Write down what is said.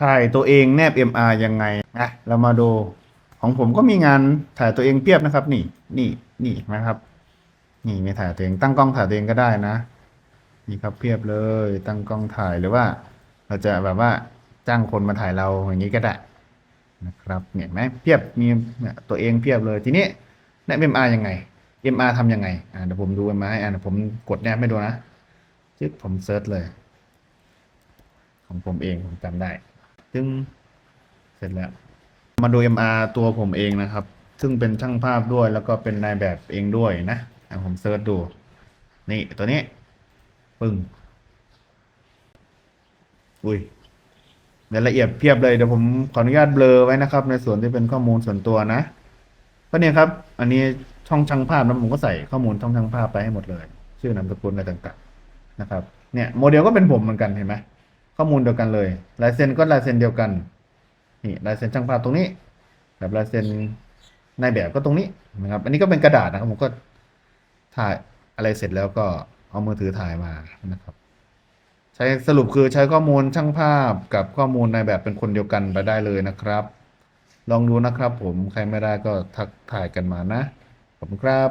ถ่ายตัวเองแนบ MR ยังไงนะเรามาดูของผมก็มีงานถ่ายตัวเองเพียบนะครับ นี่นี่นี่นะครับ นี่มีถ่ายตัวเองตั้งกล้องถ่ายตัวเองก็ได้นะ นี่ครับเพียบเลย ตั้งกล้องถ่ายหรือว่า เราจะแบบว่าจ้างคนมาถ่ายเราอย่างนี้ก็ได้นะครับเห็นไหมเพียบมีตัวเองเพียบเลยทีนี้แนบ MR ยังไง MR ทำยังไงอ่าเดี๋ยวผมดู MR ให้อ่าเดี๋ยวผมกดแนบให้ดูนะจึ๊บผมเซิร์ชเลย ของผมเองผมจำได้ ซึ่งเสร็จแล้ว มาดู MR ตัวผมเองนะครับ ซึ่งเป็นช่างภาพด้วยแล้วก็เป็นนายแบบเองด้วยนะอะผมเซิร์ชดู นี่ตัวนี้ ปึ้ง อุ้ยรายละเอียดเพียบเลยเดี๋ยวผมขออนุญาตเบลอไว้นะครับ ในส่วนที่เป็นข้อมูลส่วนตัวนะก็เนี่ยครับ อันนี้ช่องช่างภาพนะผมก็ใส่ข้อมูลช่องช่างภาพไปให้หมดเลย ชื่อนามสกุลอะไรต่างๆนะครับ เนี่ยโมเดลก็เป็นผมเหมือนกันเห็นไหม ข้อมูลเดียวกันเลยลายเซ็นก็ลายเซ็นเดียวกันนี่ลายเซ็นช่างภาพตรงนี้แบบลายเซ็นในายแบบก็ตรงนี้นะครับ อันนี้ก็เป็นกระดาษนะครับผมก็ถ่ายอะไรเสร็จแล้วก็เอามือถือถ่ายมานะครับ ใช้สรุปคือใช้ข้อมูลช่างภาพกับข้อมูลในแบบเป็นคนเดียวกันไปได้เลยนะครับ ลองดูนะครับผมใครไม่ได้ก็ทักถ่ายกันมานะขอบคุณครับ